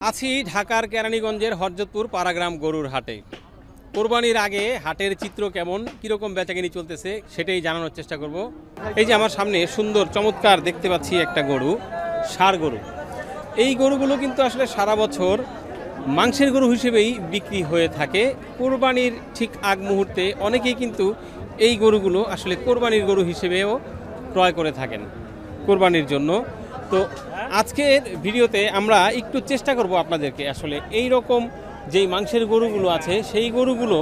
আছি ঢাকার কেরানীগঞ্জের হরজতপুর পাড়াগ্রাম গরুর হাটে। কোরবানির আগে হাটের চিত্র কেমন, কীরকম বেচাকেনি চলতেছে, সেটাই জানানোর চেষ্টা করব। এই যে আমার সামনে সুন্দর, চমৎকার দেখতে পাচ্ছি একটা গরু, ষাড় গরু। এই গরুগুলো কিন্তু আসলে সারা বছর মাংসের গরু হিসেবেই বিক্রি হয়ে থাকে। কোরবানির ঠিক আগ মুহূর্তে অনেকেই কিন্তু এই গরুগুলো আসলে কোরবানির গরু হিসেবেও ক্রয় করে থাকেন। কোরবানির জন্য তো আজকের ভিডিওতে আমরা একটু চেষ্টা করব আপনাদেরকে আসলে এই রকম যেই মাংসের গরুগুলো আছে সেই গরুগুলো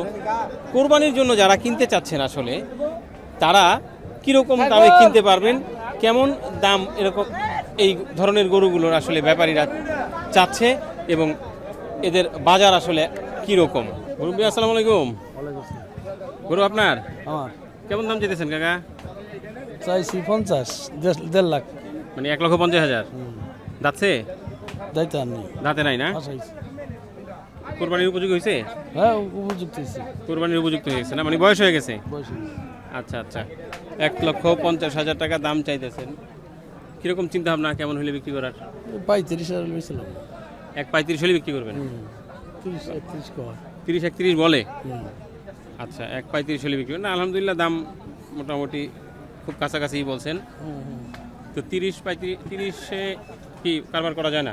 কোরবানির জন্য যারা কিনতে চাচ্ছেন আসলে তারা কীরকম দামে কিনতে পারবেন? কেমন দাম এরকম এই ধরনের গরুগুলোর আসলে ব্যাপারীরা চাচ্ছে এবং এদের বাজার আসলে কীরকম? মুরব্বী আসসালামু আলাইকুম। গরু আপনার? কেমন দাম চেয়েছেন কাকা? চাইছি পঞ্চাশ দেড় লাখ। মানে এক লক্ষ পঞ্চাশ হাজার। আর নেই। দাঁতে নাই না? কোরবানির উপযোগী হয়েছে হ্যাঁ উপযুক্ত হয়েছে কোরবানির উপযুক্ত হয়ে গেছে না? মানে বয়স হয়ে গেছে? বয়স আচ্ছা আচ্ছা। এক লক্ষ পঞ্চাশ হাজার টাকা দাম চাইতেছেন। কীরকম চিন্তা ভাবনা কেমন হলে বিক্রি করার? পঁয়ত্রিশ হাজার লইছিলাম। এক পঁয়ত্রিশ হলে বিক্রি করবেন? তিরিশ একত্রিশ বলে? আচ্ছা এক পঁয়ত্রিশ হলে বিক্রি করবেন। না আলহামদুলিল্লাহ দাম মোটামুটি খুব কাছাকাছি বলছেন। তো তিরিশ পঁয়ত্রিশ তিরিশে কি কারবার করা যায় না?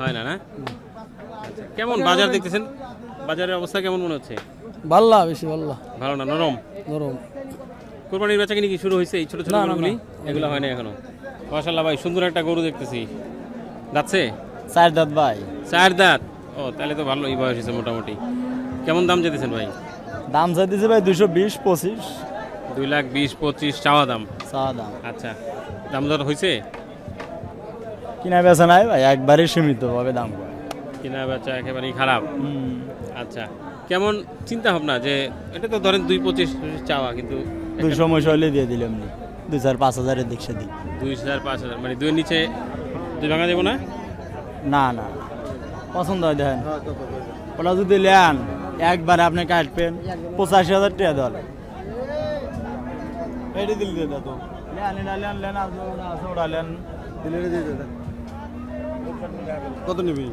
হয় না না? আচ্ছা কেমন বাজার দেখতেছেন? বাজারের অবস্থা কেমন মনে হচ্ছে? ভাল্লা বেশি ভাল্লা। ভালো না নরম? নরম। কোরবানির বেচা কিনি কি শুরু হয়েছে এই ছোট ছোট গরুগুলি? এগুলো হয় না এখনও। মাশাল্লাহ ভাই সুন্দর একটা গরু দেখতেছি। যাচ্ছে? চার দাঁত ভাই। চার দাঁত? ও তাহলে তো ভালো এই বয়স হয়েছে মোটামুটি। কেমন দাম যেতেছেন ভাই? দাম চাইতেছে ভাই দুশো বিশ পঁচিশ। দুই লাখ বিশ পঁচিশ চাওয়া দাম? চাওয়া দাম। আচ্ছা দাম দর হয়েছে কিনা বেচা নাই ভাই একবারই সীমিত ভাবে দাম কিনা বেচা একেবারেই খারাপ। আচ্ছা কেমন চিন্তা ভাবনা যে এটা তো ধরেন দুই পঁচিশ চাওয়া কিন্তু দুই সময় হলে দিয়ে দিলাম নি দুই চার পাঁচ হাজারের দিক সেদিক। দুই হাজার পাঁচ হাজার মানে দুই নিচে দুই ভাঙা দেবো না? না না পছন্দ হয় দেখেন। ওটা যদি নেন একবার আপনি কাটবেন পঁচাশি হাজার টাকা দল। দিলে দিয়ে কত নিবি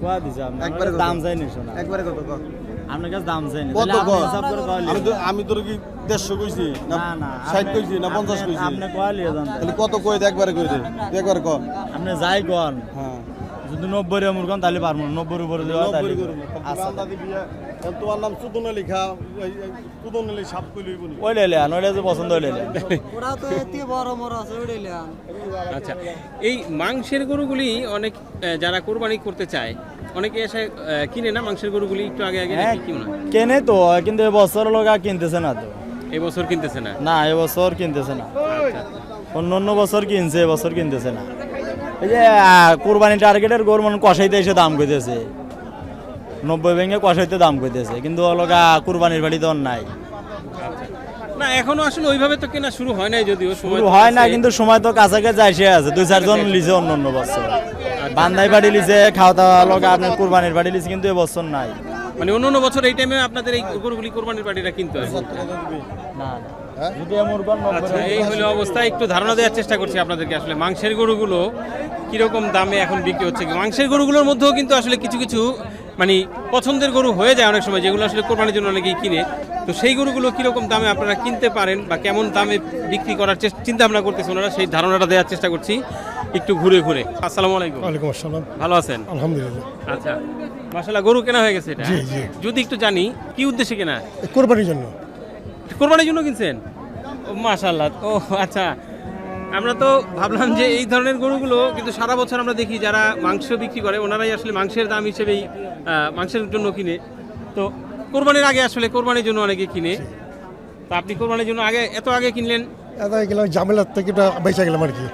কোয়া দিছে আপনি একবারে কত? দাম চাই নি শোনা একবারে কত কত আপনার কাছে দাম চাই নি কত তাহলে আপনি কর? হিসাব করে কয় আমি লিয়ে তো আমি তোর কি দেড়শো কইছি না না না ষাট আপনি- কইছি না পঞ্চাশ আপনি- কইছি আপনি কয় লিয়ে যান তাহলে কত কই দে একবারে কই দে তুই একবারে ক আপনি যাই কন হ্যাঁ যদি নব্বই মুরগন তাহলে পারব না। নব্বই উপরে দেওয়া তাহলে করুন আচ্ছা। তোমার নাম সুদন আলী খা সুদন আলী সাপ কই লইব নি ওই লে লেন ওইটা যে পছন্দ হইলে ওরা তো এতে বড় বড় আছে ওইটাই লেন আচ্ছা এই মাংসের গরুগুলি অনেক যারা কোরবানি করতে চায় অনেকে এসে কিনে না মাংসের গরুগুলি একটু আগে আগে হ্যাঁ নাকি কি মনে কেনে তো কিন্তু এবছর লোক আর কিনতেছে না তো। এবছর কিনতেছে না? না এবছর কিনতেছে না। আচ্ছা। অন্য অন্য বছর কিনছে এবছর কিনতেছে না। এই যে কোরবানি টার্গেটের গরু মানে কষাইতে এসে দাম কইতেছে। নব্বই ভেঙে কষাইতে দাম কইতেছে কিন্তু অলগা কোরবানির বাড়ি তো নাই। না এখনও আসলে ওইভাবে তো কেনা শুরু হয় নাই যদিও শুরু হয় না কিন্তু সময় তো কাছাকাছি আসে আছে দুই চারজন লিজে অন্য অন্য বছর। বান্দাই বাড়ি লিজে খাওয়া দাওয়া লগা আপনার কোরবানির বাড়ি লিছে কিন্তু এবছর নাই। মানে অন্য অন্য বছর এই টাইমে আপনাদের এই গরুগুলি কোরবানির পার্টিটা কিনতে হয়। না না। আচ্ছা এই হলো অবস্থা। একটু ধারণা দেওয়ার চেষ্টা করছি আপনাদেরকে আসলে। মাংসের গরুগুলো কীরকম দামে এখন বিক্রি হচ্ছে? মাংসের গরুগুলোর মধ্যেও কিন্তু আসলে কিছু কিছু মানে পছন্দের গরু হয়ে যায় অনেক সময় যেগুলো আসলে কোরবানির জন্য অনেকেই কিনে। তো সেই গরুগুলো কীরকম দামে আপনারা কিনতে পারেন বা কেমন দামে বিক্রি করার চেষ্টা চিন্তা ভাবনা করতেছেন ওনারা সেই ধারণাটা দেওয়ার চেষ্টা করছি। একটু ঘুরে ঘুরে। আসসালামু আলাইকুম। ওয়ালাইকুম আসসালাম। ভালো আছেন? আলহামদুলিল্লাহ। আচ্ছা মাশাল্লাহ গরু কেনা হয়ে গেছে এটা? জি, জি। যদি একটু জানি কি উদ্দেশ্যে কেনা? কোরবানির জন্য। কোরবানির জন্য কিনছেন? ও মাশাল্লাহ ও আচ্ছা আমরা তো ভাবলাম যে এই ধরনের গরুগুলো কিন্তু সারা বছর আমরা দেখি যারা মাংস বিক্রি করে ওনারাই আসলে মাংসের দাম হিসেবেই মাংসের জন্য কিনে। তো কোরবানির আগে আসলে কোরবানির জন্য অনেকে কিনে। তো আপনি কোরবানির জন্য আগে এত আগে কিনলেন? এত গেলাম ঝামেলার থেকে বেঁচে গেলাম আর কি।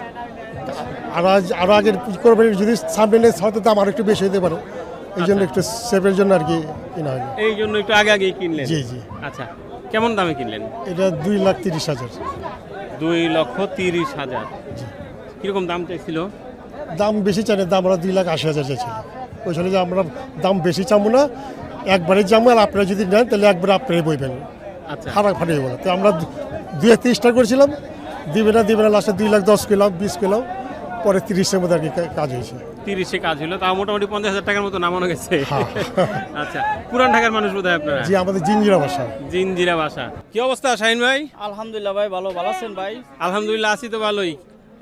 আর আজ আরও আগের কোরবানির যদি সামনে হয়তো দাম আরও একটু বেশি হতে পারে। এই জন্য একটু সেফের জন্য আর কি কেনা হয়। এই জন্য একটু আগে আগেই কিনলেন? জি জি। আচ্ছা কেমন দামে কিনলেন? এটা দুই লাখ তিরিশ হাজার। দুই লক্ষ তিরিশ হাজার। কীরকম দাম চাইছিল? দাম বেশি চাই না দাম আমরা দুই লাখ আশি হাজার চাইছিল। জন্য যে আমরা দাম বেশি চাবো না একবারে যাব আর আপনারা যদি নেন তাহলে একবারে আপনারাই বইবেন। আচ্ছা। খারাপ ফাটিয়ে না তো আমরা দুই হাজার তিরিশটা করেছিলাম দিবে না দিবে না লাস্টে দুই লাখ দশ কিলো বিশ কিলো। পরে তিরিশের মধ্যে আর কি কাজ হয়েছে। তিরিশে কাজ হলো তাও মোটামুটি পঞ্চাশ হাজার টাকার মতো নামানো গেছে। হ্যাঁ। আচ্ছা পুরান ঢাকার মানুষ বোধ হয় আপনারা? জি আমাদের জিঞ্জিরা বাসা জিনজিরা বাসা কি অবস্থা শাহিন ভাই? আলহামদুলিল্লাহ ভাই ভালো। ভালো আছেন ভাই? আলহামদুলিল্লাহ আছি তো ভালোই।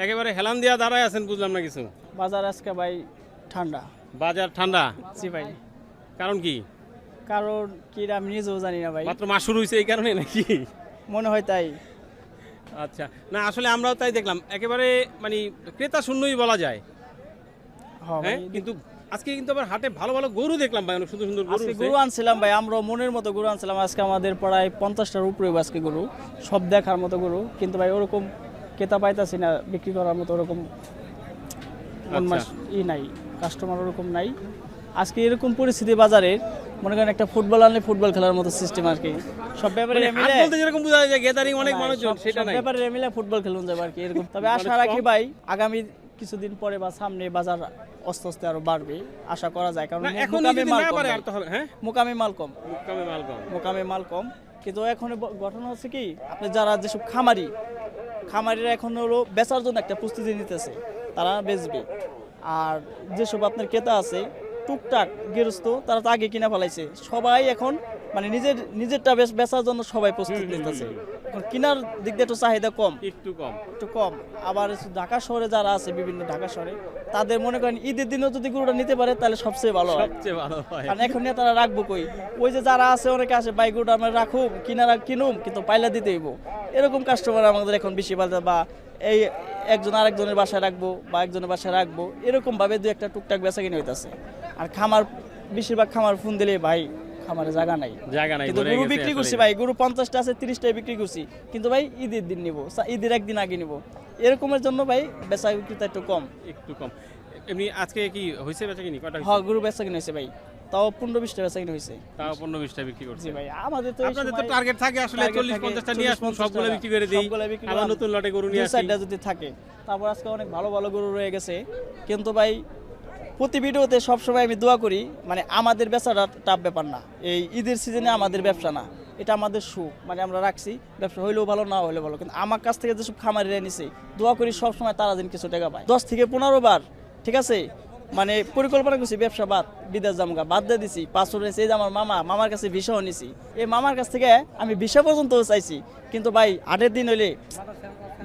একেবারে হেলান দিয়া দাঁড়ায় আছেন বুঝলাম না কিছু। বাজার আজকে ভাই ঠান্ডা। বাজার ঠান্ডা? জি ভাই। কারণ কি? কারণ কি আমি নিজেও জানি না ভাই। মাত্র মাস শুরু হয়েছে এই কারণে নাকি? মনে হয় তাই। আচ্ছা। না আসলে আমরাও তাই দেখলাম। একেবারে মানে ক্রেতা শূন্যই বলা যায়। হ্যাঁ হ্যাঁ কিন্তু আজকে কিন্তু আবার হাটে ভালো ভালো গরু দেখলাম ভাই অনেক সুন্দর সুন্দর গরু গরু আনছিলাম ভাই আমরা মনের মতো গরু আনছিলাম। আজকে আমাদের প্রায় পঞ্চাশটার উপরে আজকে গরু সব দেখার মতো গরু। কিন্তু ভাই ওরকম ক্রেতা পাইতাছি না বিক্রি করার মতো ওরকম মন আচ্ছা। ই নাই কাস্টমার ওরকম নাই। আজকে এরকম পরিস্থিতি বাজারে মনে করেন একটা ফুটবল আনলে ফুটবল খেলার মতো সিস্টেম আর কি। সব ব্যাপারে মানে মিলে বলতে যেরকম বোঝা যায় গ্যাদারিং অনেক মানুষজন সেটা নাই। ব্যাপারে মিলে ফুটবল খেলুন যাবে আর কি এরকম। তবে আশা রাখি ভাই আগামী কিছুদিন পরে বা সামনে বাজার আস্তে আস্তে আরও বাড়বে আশা করা যায়। কারণ এখন মুকামে যদি মাল না কম পারে আর তো হ্যাঁ? মুকামে মাল কম। কমে মাল কম। মোকামে মাল কম। কিন্তু এখন ঘটনা হচ্ছে কি আপনি যারা যেসব খামারি খামারিরা এখন হলো বেচার জন্য একটা প্রস্তুতি নিতেছে তারা বেচবে। আর যেসব আপনার ক্রেতা আছে টুকটাক গেরস্ত তারা তো আগে কিনা ফেলাইছে। সবাই এখন মানে নিজের নিজেরটা বেচ- বেচার জন্য সবাই প্রস্তুত নিতেছে। এখন কেনার দিক দিয়ে একটু চাহিদা কম। একটু কম। একটু কম। আবার ঢাকা শহরে যারা আছে বিভিন্ন ঢাকা শহরে তাদের মনে করেন ঈদের দিনেও যদি গরুটা নিতে পারে তাহলে সবচেয়ে ভালো হয়। সবচেয়ে ভালো হয়। কারণ এখন নিয়ে তারা রাখব কই? ওই যে যারা আছে অনেকে আছে বাইক ওটা আমরা রাখুম কিনারা কিনুম কিন্তু পাইলা দিতে হইব। এরকম কাস্টমার আমাদের এখন বেশি বাজার বা এই একজন আরেকজনের বাসায় রাখব বা একজনের বাসায় রাখব এরকম ভাবে দু একটা টুকটাক বেচা কিনে হইতাছে। আর খামার বেশিরভাগ খামার ফোন দিলে ভাই খামারে জায়গা নাই। জায়গা নাই কিন্তু গরু বিক্রি করছি ভাই গরু পঞ্চাশটা আছে তিরিশটাই বিক্রি করছি। কিন্তু ভাই ঈদের দিন নিবো ঈদের একদিন আগে নিবো। এরকমের জন্য ভাই বেচা বিক্রিটা একটু কম। একটু কম। এমনি আজকে কি হয়েছে বেচা কিনি? কটা হ্যাঁ গরু বেচা কিনে হয়েছে ভাই। তাও পনেরো বিশটা বেচা কিনে হয়েছে তাও পনেরো বিশটা বিক্রি করছে। ভাই আমাদের তো আপনাদের তো টার্গেট থাকে আসলে চল্লিশ পঞ্চাশটা নিয়ে 40, আসুন 50 সবগুলো বিক্রি করে দিই। সবগুলো বিক্রি আবার নতুন লটে গরু নিয়ে আসি। যদি থাকে তারপর আজকে অনেক ভালো ভালো গরু রয়ে গেছে। কিন্তু ভাই প্রতি ভিডিওতে সবসময় আমি দোয়া করি মানে আমাদের বেচাটা টাফ ব্যাপার না। এই ঈদের সিজনে আমাদের ব্যবসা না। এটা আমাদের সুখ। মানে আমরা রাখছি ব্যবসা হইলেও ভালো না হইলেও ভালো। কিন্তু আমার কাছ থেকে যেসব খামারিরা নিছে দোয়া করি সবসময় তারা দিন কিছু টাকা পায়। দশ থেকে পনেরো বার ঠিক আছে? মানে পরিকল্পনা করছি ব্যবসা বাদ বিদেশ জামগা বাদ দিয়ে দিছি। পাসপোর্ট এই যে আমার মামা মামার কাছে ভিসাও নিছি। এই মামার কাছ থেকে আমি ভিসা পর্যন্ত চাইছি কিন্তু ভাই আটের দিন হইলে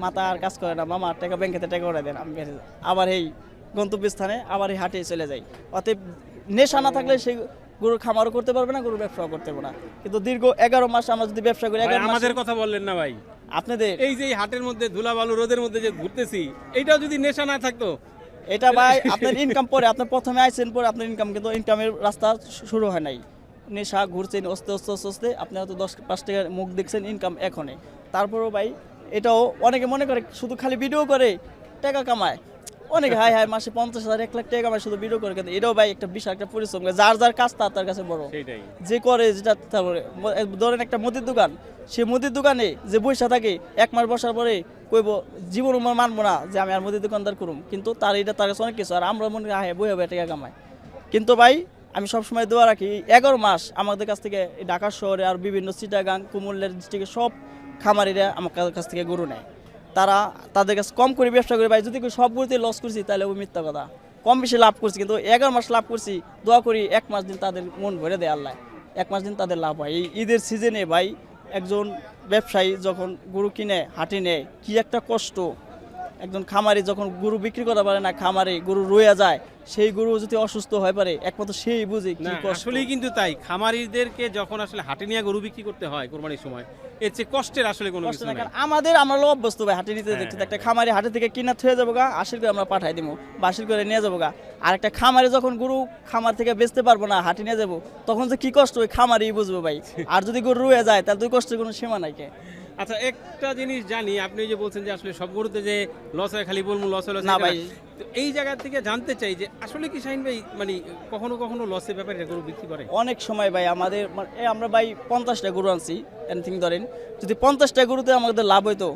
মাথা আর কাজ করে না মামা টাকা ব্যাংকেতে টাকা করে দেন আমি। আবার এই গন্তব্যস্থানে আবার এই হাটে চলে যাই। অতএব নেশা না থাকলে সেই গরুর খামারও করতে পারবে না গরুর ব্যবসাও করতে পারবে না। কিন্তু দীর্ঘ এগারো মাস আমরা যদি ব্যবসা করি আমাদের কথা বললেন না ভাই। আপনাদের এই যে হাটের মধ্যে ধুলা বালু রোদের মধ্যে যে ঘুরতেছি এইটাও যদি নেশা না থাকতো এটা ভাই আপনার ইনকাম পরে আপনার প্রথমে আইছেন পরে আপনার ইনকাম কিন্তু ইনকামের রাস্তা শুরু হয় নাই। নেশা ঘুরছেন অস্তে অস্তে অস্তে অস্তে আপনি হয়তো দশ পাঁচ টাকার মুখ দেখছেন ইনকাম এখনই তারপরেও ভাই এটাও অনেকে মনে করে শুধু খালি ভিডিও করে টাকা কামায়। অনেকে হাই হাই মাসে পঞ্চাশ হাজার এক লাখ টাকা কামায় শুধু ভিডিও করে কিন্তু এটাও ভাই একটা বিশাল একটা পরিশ্রম। যার যার কাজ তার তার কাছে বড়। যে করে যেটা তারপরে ধরেন একটা মুদির দোকান সে মুদির দোকানে যে বৈশা থাকে এক মাস বসার পরে কইব, জীবন আমার মানবো না যে আমি আর মুদি দোকানদার করুম। কিন্তু তার এটা তার কাছে অনেক কিছু, আর আমরা মনে হ্যাঁ বই হবে টাকা কামায় কিন্তু ভাই, আমি সবসময় দোয়া রাখি, এগারো মাস আমাদের কাছ থেকে ঢাকা শহরে আর বিভিন্ন চিটাগাং, কুমুল্লের ডিস্ট্রিক্টে সব খামারিরা আমার কাছ থেকে গরু নেয়। তারা তাদের কাছে কম করে ব্যবসা করে, ভাই, যদি সব গরুতে লস করছি, তাহলে ওই মিথ্যা কথা। কম বেশি লাভ করছি, কিন্তু এগারো মাস লাভ করছি, দোয়া করি এক মাস দিন তাদের মন ভরে দেয় আল্লাহ। এক মাস দিন তাদের লাভ হয়। এই ঈদের সিজনে ভাই, একজন ব্যবসায়ী যখন গরু কিনে, হাটি নেয়, কি একটা কষ্ট। একজন খামারি যখন গরু বিক্রি করতে পারে না, খামারি গরু রয়ে যায় সেই গরু যদি অসুস্থ হয়ে পারে একমাত্র সেই বুঝে কি আসলেই কিন্তু তাই। খামারিদেরকে যখন আসলে হাটে নিয়ে গরু বিক্রি করতে হয় কোরবানির সময় এর চেয়ে কষ্টের আসলে কোনো কিছু নাই। আমাদের আমরা অভ্যস্ত ভাই হাটে নিতে হ্যাঁ, দেখতে হ্যাঁ। একটা খামারে হাটে থেকে কিনা থয়ে যাব গা আশির করে আমরা পাঠাই দিব বা আশির করে নিয়ে যাব গা। আর একটা খামারে যখন গরু খামার থেকে বেচতে পারব না হাটে নিয়ে যাব তখন যে কি কষ্ট ওই খামারই বুঝব ভাই। আর যদি গরু রয়ে যায় তাহলে তুই কষ্টের কোনো সীমা নাই কে। আচ্ছা একটা জিনিস জানি আপনি যে বলছেন যে আসলে সব গরুতে যে লস হয় খালি বলব লস হয় লস না ভাই। এই জায়গা থেকে জানতে চাই যে আসলে কি শাহিন ভাই মানে কখনো কখনো লসের ব্যাপারে গরু বিক্রি করে? অনেক সময় ভাই আমাদের মানে আমরা ভাই পঞ্চাশটা গরু আনছি এনিথিং ধরেন। যদি পঞ্চাশটা গরুতে আমাদের লাভ হইতো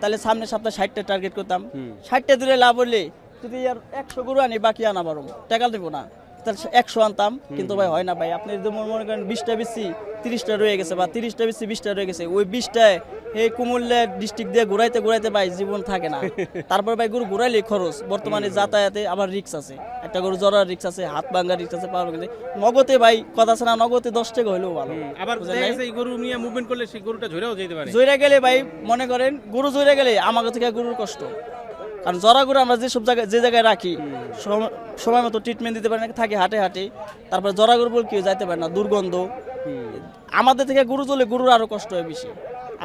তাহলে সামনে সপ্তাহে ষাটটা টার্গেট করতাম। ষাটটা দিলে লাভ হলে যদি আর একশো গরু আনি বাকি আনা পারো টাকা দেবো না। তাহলে একশো আনতাম কিন্তু ভাই হয় না ভাই। আপনি যদি মনে করেন বিশটা বেশি তিরিশটা রয়ে গেছে বা তিরিশটা বেশি বিশটা রয়ে গেছে ওই বিশটায় এই কুমিল্লা ডিস্ট্রিক্ট দিয়ে ঘুরাইতে ঘুরাইতে ভাই জীবন থাকে না। তারপর ভাই গরু ঘুরাইলে খরচ। বর্তমানে যাতায়াতে আবার রিক্স আছে। একটা গরু জরার রিক্স আছে হাত ভাঙ্গার রিক্স আছে পাওয়ার কিন্তু নগদে ভাই কথা আছে না নগদে দশ টাকা হলেও ভালো। আবার? গেছে এই গরু নিয়ে মুভমেন্ট করলে সেই গরুটা ঝরেও যেতে পারে। জয়রা গেলে ভাই মনে করেন গরু জয়রা গেলে আমাকে থেকে গরুর কষ্ট। কারণ জরা গরু আমরা যেসব জায়গায় যে জায়গায় রাখি সম- সময় মতো ট্রিটমেন্ট দিতে পারি না থাকি হাটে হাটে। তারপর জরা গরু বলে কেউ যাইতে পারে না দুর্গন্ধ। আমাদের থেকে গরু চলে গরুর আরও কষ্ট হয় বেশি।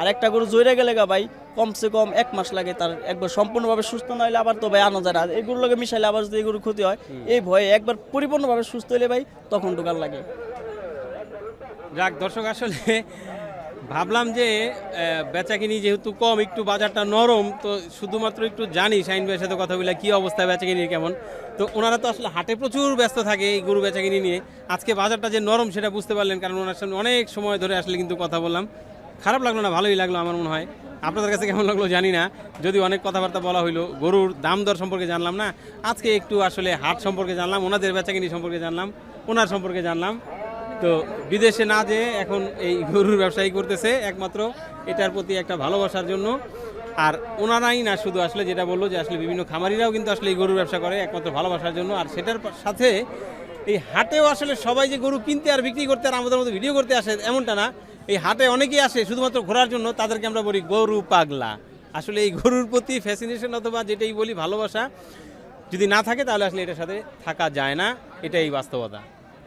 আর একটা গরু জয়রা গেলে গা ভাই কমসে কম এক মাস লাগে তার একবার সম্পূর্ণভাবে সুস্থ না হলে আবার তো ভাই আনা যায় না। এই গরুর লগে মিশাইলে আবার যদি এই গরুর ক্ষতি হয় এই ভয়ে একবার পরিপূর্ণভাবে সুস্থ হলে ভাই তখন ঢোকার লাগে। যাক দর্শক আসলে ভাবলাম যে বেচা কিনি যেহেতু কম একটু বাজারটা নরম তো শুধুমাত্র একটু জানি শাইন ভাইয়ের সাথে কথা বলে কি অবস্থা বেচা কিনির কেমন। তো ওনারা তো আসলে হাটে প্রচুর ব্যস্ত থাকে এই গরু বেচা কিনি নিয়ে। আজকে বাজারটা যে নরম সেটা বুঝতে পারলেন কারণ ওনার সামনে অনেক সময় ধরে আসলে কিন্তু কথা বললাম। খারাপ লাগল না, ভালোই লাগল আমার মনে হয়। আপনাদের কাছে কেমন লাগল জানি না। যদি অনেক কথাবার্তা বলা হইল, গরুর দাম দর সম্পর্কে জানলাম না। আজকে একটু আসলে হাট সম্পর্কে জানলাম, ওনাদের বেচাকিনি সম্পর্কে জানলাম, ওনার সম্পর্কে জানলাম। তো বিদেশে না যেয়ে এখন এই গরুর ব্যবসায়ী করতেছে একমাত্র। এটার প্রতি একটা ভালোবাসার জন্য। আর ওনারাই না শুধু আসলে যেটা বলল যে আসলে বিভিন্ন খামারিরাও কিন্তু আসলে এই গরুর ব্যবসা করে একমাত্র ভালোবাসার জন্য। আর সেটার সাথে এই হাটেও আসলে সবাই যে গরু কিনতে আর বিক্রি করতে আর আমাদের মতো ভিডিও করতে আসে এমনটা না। এই হাটে অনেকেই আসে শুধুমাত্র ঘোরার জন্য, তাদেরকে আমরা বলি গরু পাগলা। আসলে এই গরুর প্রতি ফ্যাসিনেশন অথবা যেটাই বলি ভালোবাসা, যদি না থাকে তাহলে আসলে এটার সাথে থাকা যায় না, এটাই বাস্তবতা।